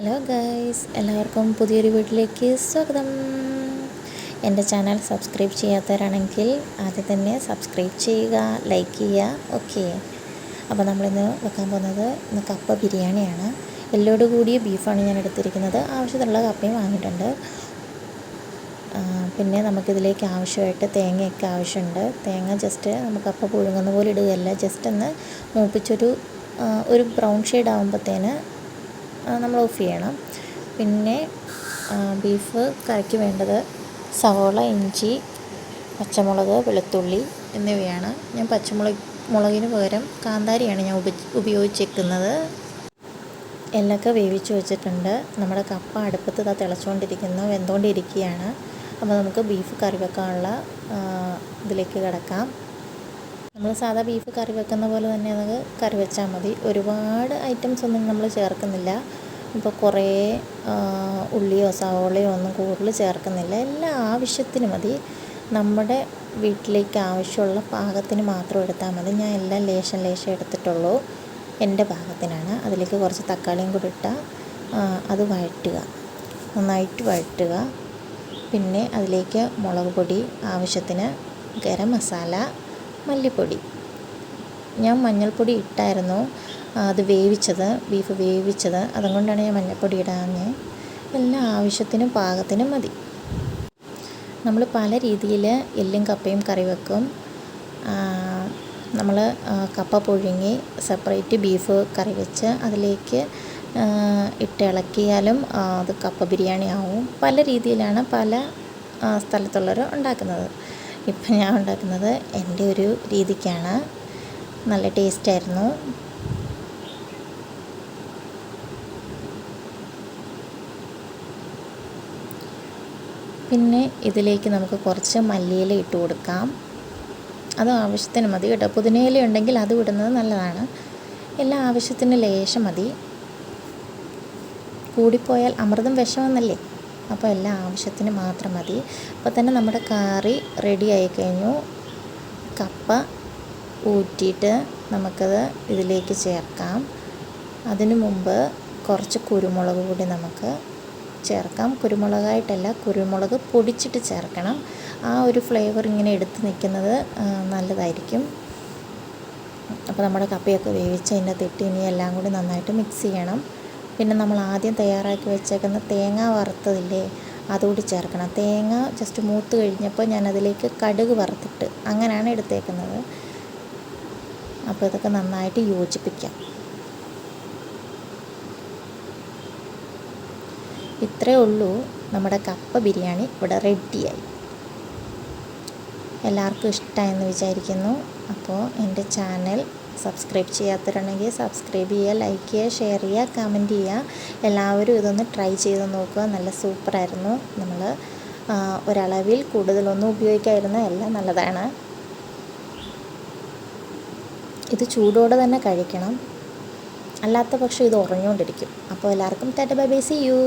Hello guys എല്ലാവർക്കും പുതിയൊരു വീട്ടിലേക്ക് സ്വാഗതം. എന്റെ ചാനൽ സബ്സ്ക്രൈബ് ചെയ്യാത്തവരാണെങ്കിൽ ആദ്യം തന്നെ സബ്സ്ക്രൈബ് ചെയ്യുക ലൈക്ക് ചെയ്യുക ഓക്കെ അപ്പോൾ നമ്മളിന്ന് വെക്കാൻ പോകുന്നത് ഇന്ന് കപ്പ ബിരിയാണിയാണ്. എല്ലോട് കൂടിയ ബീഫാണ് ഞാൻ എടുത്തിരിക്കുന്നത്. ആവശ്യത്തിനുള്ള കപ്പയും വാങ്ങിയിട്ടുണ്ട്. പിന്നെ നമുക്കിതിലേക്ക് ആവശ്യമായിട്ട് തേങ്ങയൊക്കെ ആവശ്യമുണ്ട്. തേങ്ങ ജസ്റ്റ് നമുക്ക് കപ്പ പുഴുങ്ങുന്ന പോലെ ഇടുകയല്ല. ജസ്റ്റ് ഒന്ന് മൂപ്പിച്ചൊരു ഒരു ബ്രൗൺ ഷെയ്ഡ് ആകുമ്പോഴത്തേന് നമ്മൾ ഓഫ് ചെയ്യണം. പിന്നെ ബീഫ് കറിക്ക് വേണ്ടത് സവോള ഇഞ്ചി പച്ചമുളക് വെളുത്തുള്ളി എന്നിവയാണ്. ഞാൻ പച്ചമുളക് മുളകിന് പകരം കാന്താരിയാണ് ഞാൻ ഉപ ഉപയോഗിച്ചേക്കുന്നത്. എല്ലൊക്കെ വേവിച്ച് വെച്ചിട്ടുണ്ട്. നമ്മുടെ കപ്പ അടുപ്പത്ത് ഇതാ തിളച്ചുകൊണ്ടിരിക്കുന്നു വെന്തുകൊണ്ടിരിക്കുകയാണ് അപ്പോൾ നമുക്ക് ബീഫ് കറി വെക്കാനുള്ള ഇതിലേക്ക് കിടക്കാം. നമ്മൾ സാധാ ബീഫ് കറി വെക്കുന്ന പോലെ തന്നെ നമുക്ക് കറി വെച്ചാൽ മതി. ഒരുപാട് ഐറ്റംസ് ഒന്നും നമ്മൾ ചേർക്കുന്നില്ല. ഇപ്പോൾ കുറേ ഉള്ളിയോ സവോളയോ ഒന്നും കൂടുതൽ ചേർക്കുന്നില്ല. എല്ലാം ആവശ്യത്തിന് മതി. നമ്മുടെ വീട്ടിലേക്ക് ആവശ്യമുള്ള പാകത്തിന് മാത്രം എടുത്താൽ മതി. ഞാൻ എല്ലാം ലേശം ലേശം എടുത്തിട്ടുള്ളൂ. എന്റെ പാകത്തിനാണ്. അതിലേക്ക് കുറച്ച് തക്കാളിയും കൂടി ഇട്ടാൽ അത് വഴറ്റുക. നന്നായിട്ട് വഴറ്റുക. പിന്നെ അതിലേക്ക് മുളക് പൊടി ആവശ്യത്തിന് ഗരം മസാല മല്ലിപ്പൊടി. ഞാൻ മഞ്ഞൾപ്പൊടി ഇട്ടായിരുന്നു. അത് വേവിച്ചത് ബീഫ് വേവിച്ചത്. അതുകൊണ്ടാണ് ഞാൻ മഞ്ഞൾപ്പൊടി ഇടാഞ്ഞത് എല്ലാം ആവശ്യത്തിനും പാകത്തിനും മതി. നമ്മൾ പല രീതിയിൽ എല്ലും കപ്പയും കറി വെക്കും. നമ്മൾ കപ്പ പുഴുങ്ങി സെപ്പറേറ്റ് ബീഫ് കറി വെച്ച് അതിലേക്ക് ഇട്ടിളക്കിയാലും അത് കപ്പ ബിരിയാണി ആവും. പല രീതിയിലാണ് പല സ്ഥലത്തുള്ളവർ ഉണ്ടാക്കുന്നത്. ഇപ്പം ഞാൻ ഉണ്ടാക്കുന്നത് എന്റെ ഒരു രീതിക്കാണ്. നല്ല ടേസ്റ്റായിരുന്നു. പിന്നെ ഇതിലേക്ക് നമുക്ക് കുറച്ച് മല്ലിയില ഇട്ട് കൊടുക്കാം. അത് ആവശ്യത്തിന് മതി കേട്ടോ. പുതിനയില ഉണ്ടെങ്കിൽ അത് ഇടുന്നത് നല്ലതാണ്. എല്ലാം ആവശ്യത്തിന് ലേശം മതി. കൂടിപ്പോയാൽ അമൃതം വിഷമെന്നല്ലേ? അപ്പോൾ എല്ലാം ആവശ്യത്തിന് മാത്രം മതി. അപ്പോൾ തന്നെ നമ്മുടെ കറി റെഡി ആയി കഴിഞ്ഞു. കപ്പ ഊറ്റിയിട്ട് നമുക്കത് ഇതിലേക്ക് ചേർക്കാം. അതിനു മുമ്പ് കുറച്ച് കുരുമുളക് കൂടി നമുക്ക് ചേർക്കാം. കുരുമുളകായിട്ടല്ല കുരുമുളക് പൊടിച്ചിട്ട് ചേർക്കണം. ആ ഒരു ഫ്ലേവർ ഇങ്ങനെ എടുത്ത് നിൽക്കുന്നത് നല്ലതായിരിക്കും. അപ്പോൾ നമ്മുടെ കപ്പയൊക്കെ വേവിച്ച് അതിന്റെ തെട്ടി എല്ലാം കൂടി നന്നായിട്ട് മിക്സ് ചെയ്യണം. പിന്നെ നമ്മൾ ആദ്യം തയ്യാറാക്കി വെച്ചേക്കുന്ന തേങ്ങ വറുത്തതില്ലേ അതുകൂടി ചേർക്കണം. തേങ്ങ ജസ്റ്റ് മൂത്ത് കഴിഞ്ഞപ്പോൾ ഞാൻ അതിലേക്ക് കടുക് വറുത്തിട്ട് അങ്ങനെയാണ് എടുത്തേക്കുന്നത്. അപ്പോൾ ഇതൊക്കെ നന്നായിട്ട് യോജിപ്പിക്കാം. ഇത്രയേ ഉള്ളൂ നമ്മുടെ കപ്പ ബിരിയാണി ഇവിടെ റെഡിയായി. എല്ലാവർക്കും ഇഷ്ടമായെന്ന് വിചാരിക്കുന്നു. അപ്പോൾ എന്റെ ചാനൽ സബ്സ്ക്രൈബ് ചെയ്യാത്തവരുണ്ടെങ്കിൽ സബ്സ്ക്രൈബ് ചെയ്യുക ലൈക്ക് ചെയ്യുക ഷെയർ ചെയ്യുക കമന്റ് ചെയ്യുക. എല്ലാവരും ഇതൊന്ന് ട്രൈ ചെയ്ത് നോക്കുക. നല്ല സൂപ്പറായിരുന്നു നമ്മൾ ഒരളവിൽ കൂടുതലൊന്നും ഉപയോഗിക്കാതിരുന്ന എല്ലാം നല്ലതാണ്. ഇത് ചൂടോടെ തന്നെ കഴിക്കണം. അല്ലാത്ത പക്ഷം ഇത് ഉറഞ്ഞുകൊണ്ടിരിക്കും. അപ്പോൾ എല്ലാവർക്കും tata bye bye see you